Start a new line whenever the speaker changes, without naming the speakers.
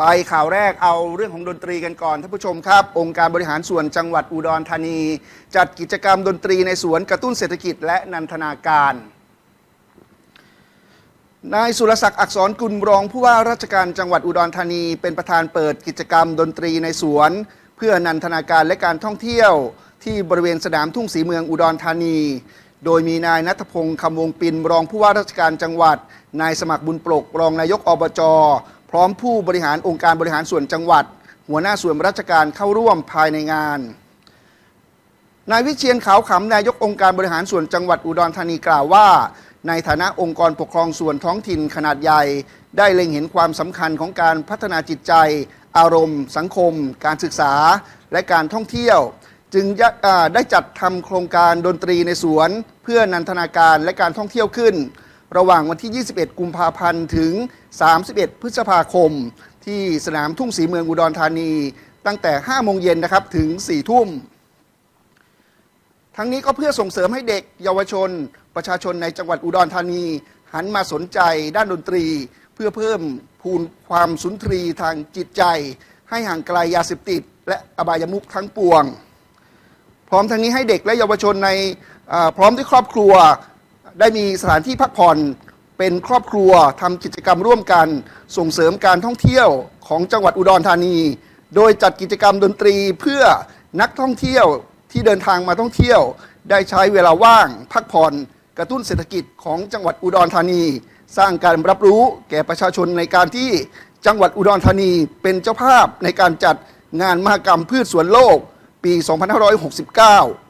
ไปข่าวแรกเอาเรื่องของดนตรีกันก่อนท่านผู้ชมครับ องค์การบริหารส่วนจังหวัดอุดรธานี จัดกิจกรรมดนตรีในสวนกระตุ้นเศรษฐกิจและนันทนาการนายสุรศักดิ์อักษรกุลรองผู้ว่าราชการจังหวัดอุดรธานี เป็นประธานเปิดกิจกรรมดนตรีในสวน เพื่อนันทนาการและการท่องเที่ยว ที่บริเวณสนามทุ่งสีเมืองอุดรธานี โดยมีนายนัทพงศ์คำวงปินรองผู้ว่าราชการจังหวัด นายสมัครบุญปลกรองนายกอบจ พร้อมผู้บริหารองค์การบริหารส่วนจังหวัด หัวหน้าส่วนราชการเข้าร่วมภายในงาน นายวิเชียนขาวขำนายกองค์การบริหารส่วนจังหวัดอุดรธานีกล่าวว่า ในฐานะองค์กรปกครองส่วนท้องถิ่นขนาดใหญ่ ได้เล็งเห็นความสำคัญของการพัฒนาจิตใจ อารมณ์ สังคม การศึกษา และการท่องเที่ยว จึงได้จัดทำโครงการดนตรีในสวน เพื่อนันทนาการและการท่องเที่ยวขึ้น ระหว่างวันที่ 21 กุมภาพันธ์ ถึง 31 พฤษภาคม ที่สนามทุ่งสีเมืองอุดรธานี ตั้งแต่ 5 โมงเย็นนะครับ ถึง 4 ทุ่ม ทั้งนี้ก็เพื่อส่งเสริมให้เด็กเยาวชน ประชาชนในจังหวัดอุดรธานี หันมาสนใจด้านดนตรี เพื่อเพิ่มพูนความสุนทรีทางจิตใจ ให้ห่างไกลยาเสพติด และอบายมุขทั้งปวง พร้อมทั้งนี้ให้เด็กและเยาวชนในพร้อมด้วยครอบครัว ได้มีสถานที่พักผ่อนเป็นครอบครัวทำกิจกรรมร่วมกันส่งเสริมการท่องเที่ยวของจังหวัดอุดรธานี โดยจัดกิจกรรมดนตรีเพื่อนักท่องเที่ยวที่เดินทางมาท่องเที่ยว ได้ใช้เวลาว่าง พักผ่อน กระตุ้นเศรษฐกิจของจังหวัดอุดรธานี สร้างการรับรู้แก่ประชาชนในการที่จังหวัดอุดรธานีเป็นเจ้าภาพในการจัดงานมหกรรมพืชสวนโลกปี 2569